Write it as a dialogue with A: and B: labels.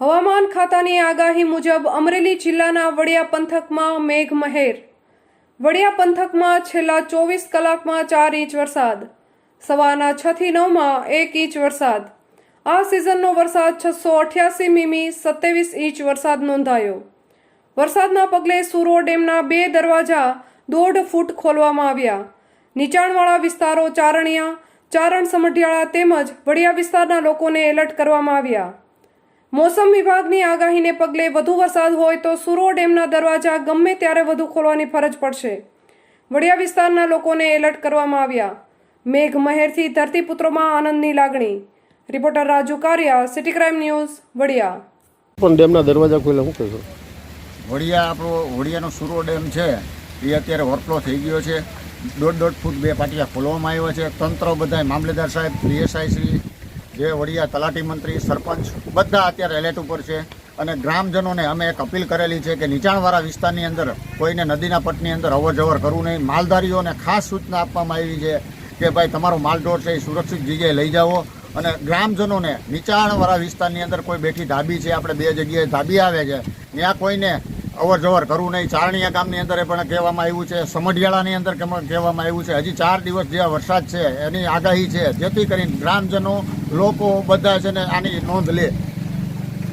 A: હવામાન ખાતાની આગાહી મુજબ અમરેલી જિલ્લાના વડિયા પંથકમાં મેઘમહેર. વડિયા પંથકમાં છેલ્લા ચોવીસ કલાકમાં ચાર ઇંચ વરસાદ. સવારના છ થી નવમાં એક ઇંચ વરસાદ. આ સિઝનનો વરસાદ છસો અઠ્યાસી મીમી સત્યાવીસ ઇંચ વરસાદ નોંધાયો. વરસાદના પગલે સુરો ડેમના બે દરવાજા દોઢ ફૂટ ખોલવામાં આવ્યા. નીચાણવાળા વિસ્તારો ચારણિયા ચારણ સમઢિયાળા તેમજ વડિયા વિસ્તારના લોકોને એલર્ટ કરવામાં આવ્યા. મોસમ વિભાગની આગાહીને પગલે વધુ વરસાદ હોય તો સુરો ડેમના દરવાજા ગમે ત્યારે વધુ ખોલવાની ફરજ પડશે. વડિયા વિસ્તારના લોકોને એલર્ટ કરવામાં આવ્યા. મેઘ મહેરથી ધરતીપુત્રોમાં આનંદની લાગણી. Reporter Raju Kariya city crime news Vadia.
B: પણ ડેમના દરવાજા ખોલ્યા શું કહેશો?
C: વડિયા આપણો વડિયાનો સુરો ડેમ છે એ અત્યારે ઓવરફ્લો થઈ ગયો છે. દોઢ દોઢ ફૂટ બે પાટિયા ખોલવામાં આવ્યા છે. તંત્ર બધાય મામલેદાર સાહેબ, પીએસઆઈ શ્રી, જે વડિયા તલાટી મંત્રી, સરપંચ, બધા અત્યારે એલર્ટ ઉપર છે. અને ગ્રામજનોને અમે એક અપીલ કરેલી છે કે નીચાણવાળા વિસ્તારની અંદર કોઈને નદીના પટની અંદર અવર જવર કરવું નહીં. માલધારીઓને ખાસ સૂચના આપવામાં આવી છે કે ભાઈ તમારો માલઢોર છે, એ સુરક્ષિત જગ્યાએ લઈ જાઓ. અને ગ્રામજનોને નીચાણવાળા વિસ્તારની અંદર કોઈ બેઠી ધાબી છે, આપણે બે જગ્યાએ ધાબી આવે છે. ત્યાં કોઈને અવર જવર કરવું નહીં. ચારણિયા ગામની અંદર પણ કહેવામાં આવ્યું છે, સમઢિયાળાની અંદર કહેવામાં આવ્યું છે. હજી ચાર દિવસ જે વરસાદ છે, એની આગાહી છે. જેથી કરીને ગ્રામજનો, લોકો બધા છે ને આની નોંધ લે.